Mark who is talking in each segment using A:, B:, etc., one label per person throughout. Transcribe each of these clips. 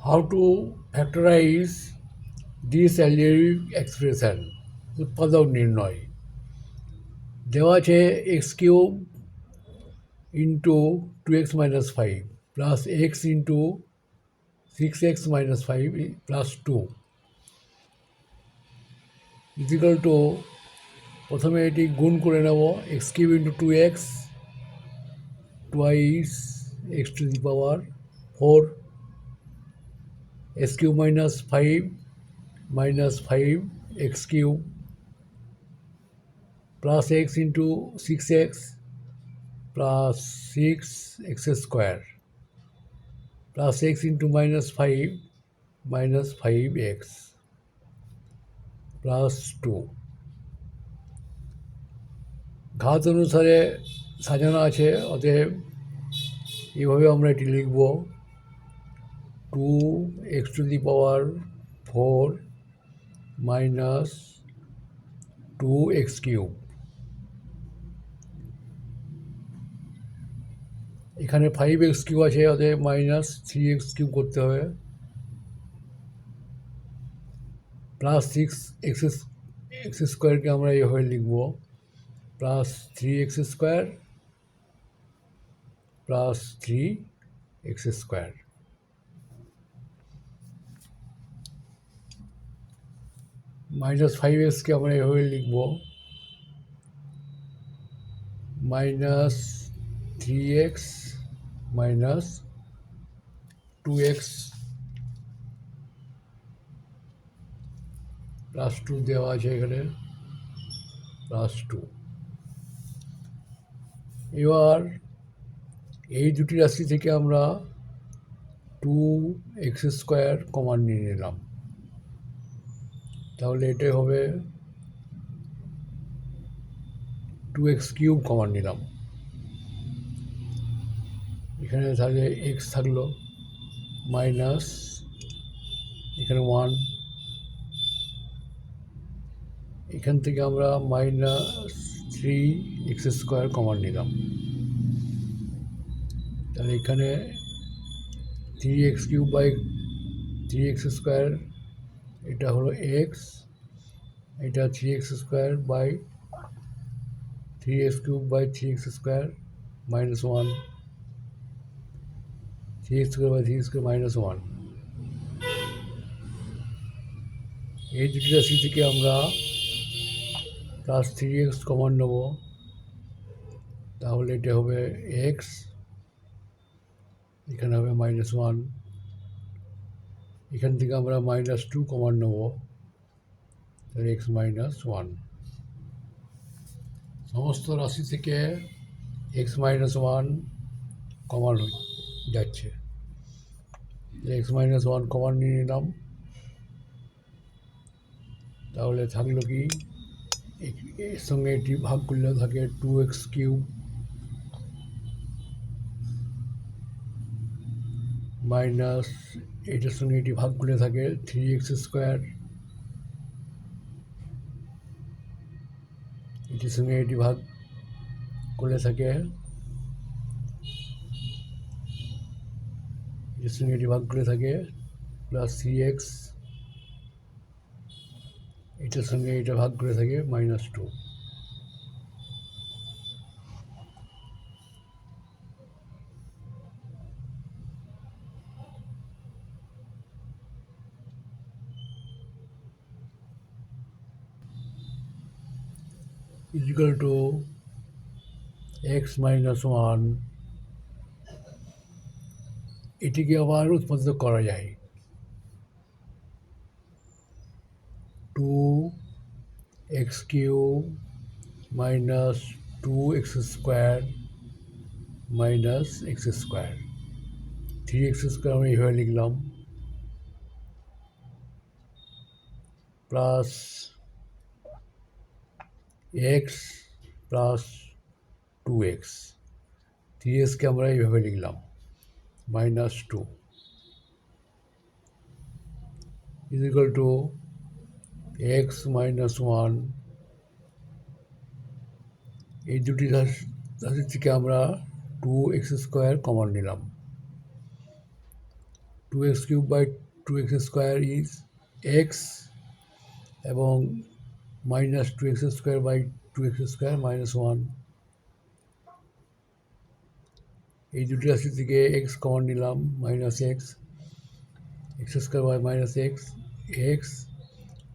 A: how to factorize this algebraic expression উৎপাদক নির্ণয় দেওয়া আছে x cube into two x minus five plus x into six x minus five plus two equal to প্রথমে এটি গুণ করে নেব x cube into two x twice x to the power 4 s cube minus 5 minus 5 x cube plus x into 6x plus 6 x square plus x into minus 5 minus 5x plus 2 ঘাত অনুসারে সাজানো আছে অতএব এইভাবে আমরা এটি লিখব two x to the power four minus two x cube. এখানে ফাইভ এক্স কিউব আছে অতএব মাইনাস থ্রি এক্স কিউব করতে হবে। প্লাস সিক্স এক্স এক্স স্কোয়ারকে আমরা এইভাবে লিখব। Plus three x square plus three x square. Minus five এক্সকে আমরা এভাবে লিখব। Minus three x minus two x plus two দেওয়া আছে এখানে, প্লাস টু। এবার এই দুটি রাশি থেকে আমরা টু এক্স স্কোয়ার কমান নিয়ে নিলাম। তাহলে এটাই হবে টু এক্স কিউব কমান নিলাম। এখানে তাহলে এক্স থাকল মাইনাস এখানে ওয়ান এখান থেকে আমরা মাইনাস থ্রি এক্স স্কোয়ার কমান নিলাম। তাহলে এখানে three x cube by three x square এটা হলো এক্স এটা three x square by three x cube by three x square minus one three x square by three square minus one এই দুটি রাশি থেকে আমরা প্লাস থ্রি এক্স কমন নেব। তাহলে এটা হবে এক্স এখানে হবে মাইনাস ওয়ান এখান থেকে আমরা মাইনাস টু কমান নেব এক্স মাইনাস ওয়ান সমস্ত রাশি থেকে এক্স মাইনাস ওয়ান কমান যাচ্ছে। এক্স মাইনাস ওয়ান কমান নিয়ে নিলাম। তাহলে থাকল কি? এর সঙ্গে এটি ভাগ করলে থাকে টু এক্স কিউব মাইনাস এটার সঙ্গে এটি ভাগ করে থাকে থ্রি এক্স স্কোয়ার। এটির সঙ্গে এটি ভাগ করে থাকে। এটির সঙ্গে এটি ভাগ করে থাকে প্লাস থ্রি এক্স এটার সঙ্গে এটা ভাগ করে থাকে minus two equal two x minus one এটিকে আবার উৎপাদিত করা যায়। Two x cube minus two x square minus x square three x square আমি এইভাবে লিখলাম। Plus x plus two x three এক্সকে আমরা এইভাবে লিখলাম। Minus two equal two x minus one এই দুটি রাশি থেকে আমরা টু এক্স স্কোয়ার কমন নিলাম। Two x cube by two x square is x এবং x square by two x square minus one এই দুটি রাশি থেকে এক্স কমন নিলাম minus x x square by minus x x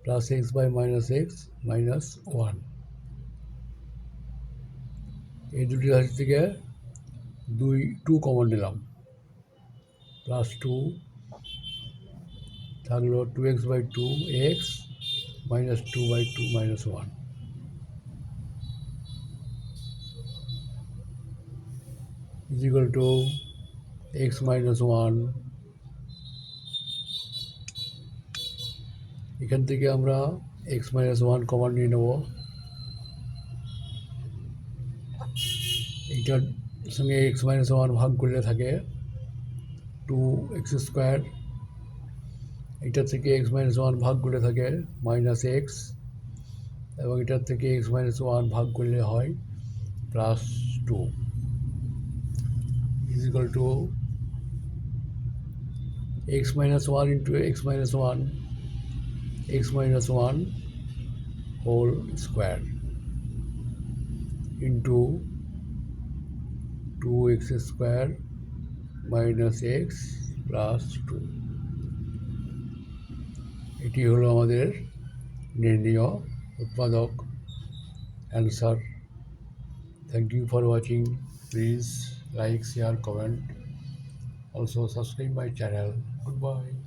A: plus x by minus x minus one এই দুটি রাশি থেকে দুই টু কমন নিলাম। প্লাস টু থাকল two x by two x minus two by two minus one is equal to x minus 1 এখান থেকে আমরা x minus 1 কমন নিয়ে নেব। এইটার সঙ্গে x minus 1 ভাগ করলে থাকে টু এক্স স্কোয়ার এটার থেকে এক্স মাইনাস ওয়ান ভাগ করলে থাকে মাইনাস এক্স এবং এটার থেকে এক্স মাইনাস ওয়ান ভাগ করলে হয় plus two equal to x minus one into x minus one x minus one whole square into two x square minus x plus two এটি হলো আমাদের নির্ণীয় উৎপাদক answer Thank you for watching. Please like, share, comment. Also subscribe my channel. Goodbye.